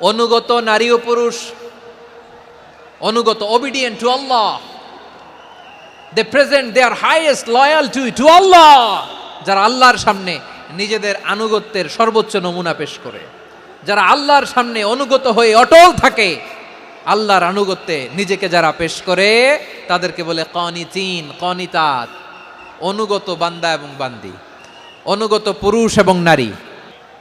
অনুগত নারী ও পুরুষ, অনুগত obedient to Allah they present they are highest loyal to to Allah যারা আল্লাহর সামনে নিজেদের আনুগত্যের সর্বোচ্চ নমুনা পেশ করে। যারা আল্লাহর সামনে অনুগত হয়ে অটল থাকে, আল্লাহর আনুগত্যে নিজেকে যারা পেশ করে, তাদেরকে বলে কনিতিন, কনিতাত, অনুগত বান্দা এবং বান্দি, অনুগত পুরুষ এবং নারী।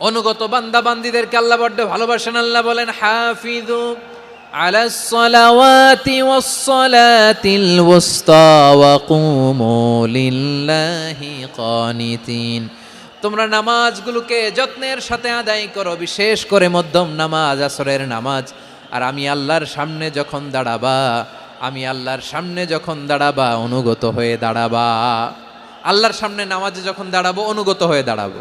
অনুগত বান্দা বান্দিদেরকে আল্লাহ বড্ড ভালোবাসেন আল্লাহ বলেন হাফিজু على الصلوات والصلاة الوسطى وقوموا لله قانتين তোমরা নামাজগুলোকে যত্নের সাথে আদায় করো বিশেষ করে মধ্যম নামাজ আসরের নামাজ আর আমি আল্লাহর সামনে যখন দাঁড়াবা আমি আল্লাহর সামনে যখন দাঁড়াবা অনুগত হয়ে দাঁড়াবা আল্লাহর সামনে নামাজে যখন দাঁড়াবো অনুগত হয়ে দাঁড়াবো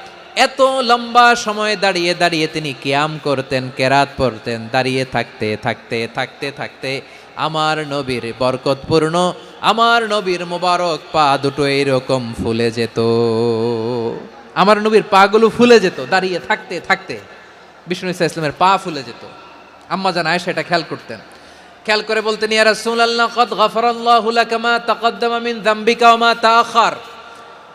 এত লম্বা সময় দাঁড়িয়ে দাঁড়িয়ে তিনি কিয়াম করতেন, কেরাত পড়তেন, দাঁড়িয়ে থাকতে থাকতে থাকতে থাকতে আমার নবীর বরকতপূর্ণ, আমার নবীর মোবারক পা দুটো এইরকম ফুলে যেত। আমার নবীর পাগুলো ফুলে যেত, দাঁড়িয়ে থাকতে থাকতে। বিষ্ণু ইসা ইসলামের পা ফুলে যেত। আম্মা জান আয়েশা এটা খেয়াল করতেন। খেয়াল করে বলতেন, ইয়া রাসূলুল্লাহ, কদ গফারাল্লাহু লাকা মা তাকদ্দামা মিন যামবিকা মা তাআখার।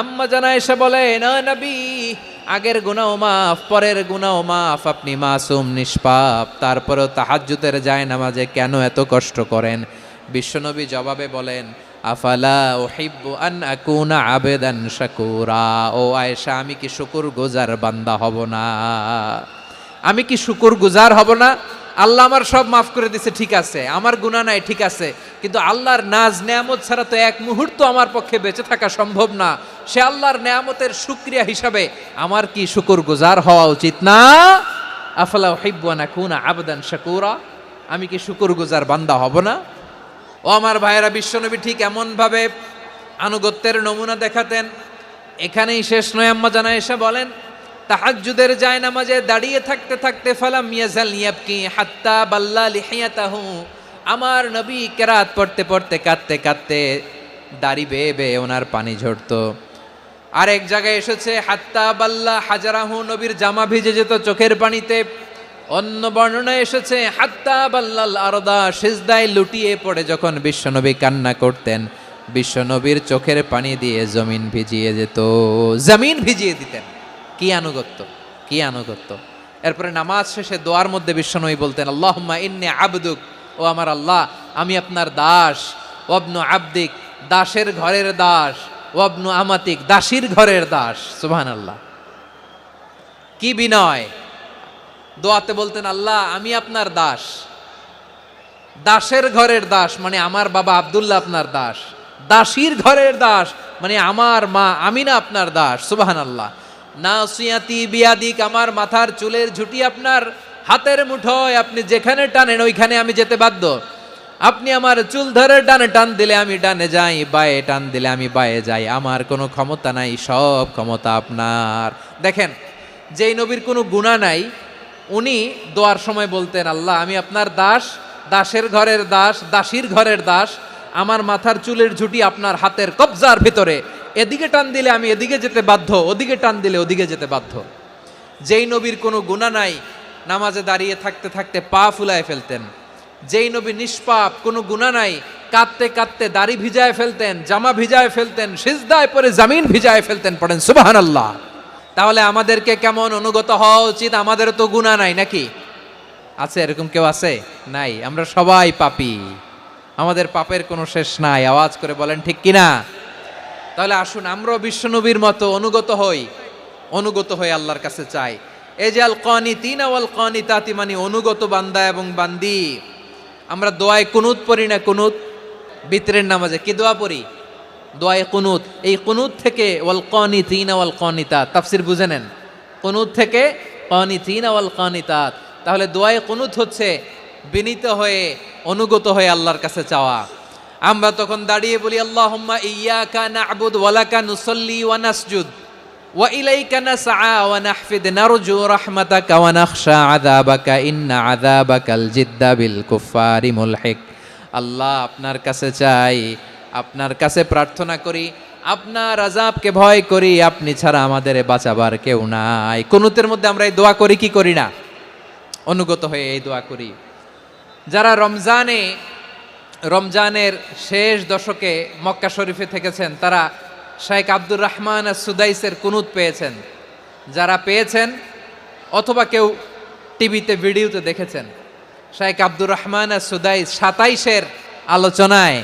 আম্মা জানা এসে বলে, না নবী, আগের গুনাও মাফ, পরের গুনাও মাফ, আপনি মাসুম, নিষ্পাপ, তারপরেও তাহাজ্জুদের যায় নামাজে কেন এত কষ্ট করেন? বিশ্বনবী জবাবে বলেন, আফালা ওহিব্বু আন আকুনা আবেদান শাকুরা। ও আয়েশা, আমি কি শুকুর গুজার বান্দা হব না? আমি কি শুকুর গুজার হব না? আল্লাহ আমার সব মাফ করে দিছে, ঠিক আছে। আমার গুণা নাই, ঠিক আছে। কিন্তু আল্লাহর নাজ নেয়ামত ছাড়া তো এক মুহূর্ত আমার পক্ষে বেঁচে থাকা সম্ভব না। সে আল্লাহর নেয়ামতের সুক্রিয়া হিসাবে আমার কি শুকুর গুজার হওয়া উচিত না? আফলা হিব্বানা কুনা আবদান শাকুরা। আমি কি শুকুর গুজার বান্দা হব না? ও আমার ভাইয়েরা, বিশ্বনবী ঠিক এমনভাবে আনুগত্যের নমুনা দেখাতেন। এখানেই শেষ নয়, আম্মা জানা এসে বলেন, তাহাজ্জুদের যায় নামাজে দাঁড়িয়ে থাকতে থাকতে ফালাম ইয়াজাল ইয়াবকি হাত্তা বাল্লা লিহিয়াতাহু। আমার নবী কেরাত পড়তে পড়তে কাঁদতে কাঁদতে দাড়ি বেয়ে বেয়ে ওনার পানি ঝরতো। আরেক জায়গায় এসেছে, হাত্তা বাল্লা হাজারাহু, নবীর জামা ভিজে যেত চোখের পানিতে। অন্য বর্ণনা এসেছে, হাত্তা বাল্লাল আরদা, সিজদায় লুটিয়ে পড়ে যখন বিশ্বনবী কান্না করতেন। বিশ্বনবীর চোখের পানি দিয়ে জমিন ভিজিয়ে যেত। জমিন ভিজিয়ে দিতেন। কি আনুগত্য কি আনুগত্য। এরপরে নামাজ শেষে দোয়ার মধ্যে বিশ্বনবী বলতেন, আল্লাহুম্মা ইন্নে আবদুক, ও আমার আল্লাহ, আমি আপনার দাস। ওয়াবনু আবদিক, দাসের ঘরের দাস। ওয়াবনু আমাতিক, দাসীর ঘরের দাস, সুবহানাল্লাহ। কি বিনয়? দোয়াতে বলতেন, আল্লাহ, আমি আপনার দাস। দাসের ঘরের দাস মানে আমার বাবা আব্দুল্লাহ আপনার দাস। দাসীর ঘরের দাস মানে আমার মা আমিনা আপনার দাস সুবাহান আল্লাহ না সুয়াতি বিয়াদিক, আমার মাথার চুলের ঝুটি আপনার হাতের মুঠোয়, আপনি যেখানে টানেন, ওইখানে আমি যেতে বাধ্য। আপনি আমার চুল ধরে ডানে টান দিলে আমি ডানে যাই, বায়ে টান দিলে আমি বায়ে যাই। আমার কোনো ক্ষমতা নাই, সব ক্ষমতা আপনার। দেখেন, যেই নবীর কোনো গুণা নাই, উনি দোয়ার সময় বলতেন, আল্লাহ, আমি আপনার দাস, দাসের ঘরের দাস, দাসীর ঘরের দাস। আমার মাথার চুলের ঝুটি আপনার হাতের কবজার ভিতরে। এদিকে টান দিলে আমি এদিকে যেতে বাধ্য, ওদিকে টান দিলে ওদিকে যেতে বাধ্য। যেই নবীর কোনো গুণা নাই, নামাজে দাঁড়িয়ে থাকতে থাকতে পা ফুলায় ফেলতেন। যেই নবী নিষ্পাপ, কোনো গুণা নাই। কাঁদতে কাঁদতে দাড়ি ভিজায় ফেলতেন, জামা ভিজায় ফেলতেন, সিজদায় পরে জামিন ভিজায় ফেলতেন, পড়েন সুবাহান আল্লাহ তাহলে আমাদেরকে কেমন অনুগত হওয়া উচিত? আমাদের তো গুণা নাই নাকি? আছে, এরকম কেউ আছে? নাই, আমরা সবাই পাপি। আমাদের পাপের কোনো শেষ নাই। আওয়াজ করে বলেন, ঠিক কিনা? তাহলে আসুন, আমরাও বিশ্বনবীর মতো অনুগত হই। অনুগত হয়ে আল্লাহর কাছে চাই। আল কনি তিন আওয়াল কনি তাতি মানে অনুগত বান্দা এবং বান্দি। আমরা দোয়ায় কুনুত পড়ি না কুনুত? বিতরের নামাজে কি দোয়া পড়ি? দোয়ায় কুনুত। এই কুনুত থেকে ওয়াল কনি তিন আওয়াল কনিতা তাফসির বুঝে নেন। কুনুত থেকে কনি তিন আওয়াল কনিতাত। তাহলে দোয়ায় কুনুত হচ্ছে বিনীত হয়ে, অনুগত হয়ে আল্লাহর কাছে চাওয়া। আমরা তখন দাঁড়িয়ে বলি, আল্লাহুম্মা ইয়্যাকা না'বুদ ওয়া লাকা নুসাল্লি ওয়া নাহফিদ নারজু রাহমাতাকা ওয়া নাখশা আযাবাকা, ইন্না আযাবাকাল জিদ্দা বিল কুফারি মুলহিক। আল্লাহ আপনার কাছে চাই, আপনার কাছে প্রার্থনা করি, আপনার আজাবকে ভয় করি, আপনি ছাড়া আমাদের বাঁচাবার কেউ নাই। কুনুতের মধ্যে আমরা এই দোয়া করি, কি করি না? অনুগত হয়ে এই দোয়া করি। যারা রমজানে, রমজানের শেষ দশকে মক্কা শরীফে থেকেছেন, তারা শাইখ আব্দুর রহমান আর সুদাইসের কুনুত পেয়েছেন। যারা পেয়েছেন অথবা কেউ টিভিতে, ভিডিওতে দেখেছেন শাইখ আব্দুর রহমান আর সুদাইস সাতাইশের আলোচনায়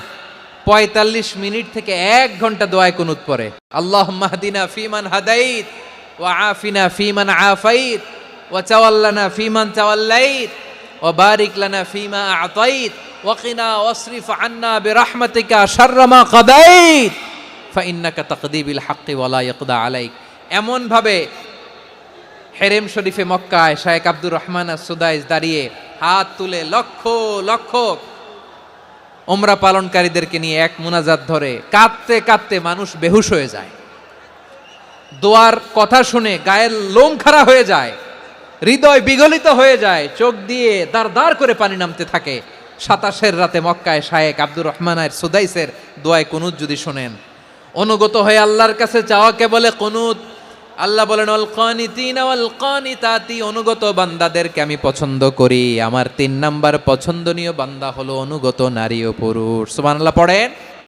পঁয়তাল্লিশ মিনিট থেকে এক ঘণ্টা দোয়ায় কুনুত পড়ে। আল্লাহ মাহদিনা ফিমান হাদাইত ও আফিনা ফিমান আফাইত ও চাওয়াল্লানা ফিমান চাওয়াল্লাইত ও বারিক লানা ফিমা আতাইত ওয়াকিনা ওয়াসরিফ আন্না বিরহমাতিকা শাররা মা কাদাইত। ফাইন্নাকা তাকদিবিল হাক্কি ওয়ালা ইয়াকদা আলাইক। এমন ভাবে হেরেম শরীফে মক্কায় শায়েক আব্দুর রহমান সুদাইস দাঁড়িয়ে হাত তুলে লক্ষ লক্ষ ওমরা পালনকারীদেরকে নিয়ে এক মুনাজাত ধরে কাঁদতে কাঁদতে মানুষ বেহুশ হয়ে যায়। দোয়ার কথা শুনে গায়ের লোম খাড়া হয়ে যায়, হৃদয় বিগলিত হয়ে যায়, চোখ দিয়ে দাঁড় দাঁড় করে পানি নামতে থাকে। সাতাশের রাতে মক্কায় শায়েক আব্দুর রহমানের সুদাইসের দোয়ায় কুনুত যদি শোনেন অনুগত হয়ে আল্লাহর কাছে চাওয়াকে বলে কনুত। আল্লাহ বলেন, অল কানিতিন ওয়াল কানিতাতি অনুগত বান্দাদেরকে আমি পছন্দ করি। আমার তিন নাম্বার পছন্দনীয় বান্দা হলো অনুগত নারী ও পুরুষ। সুবহানাল্লাহ, পড়েন।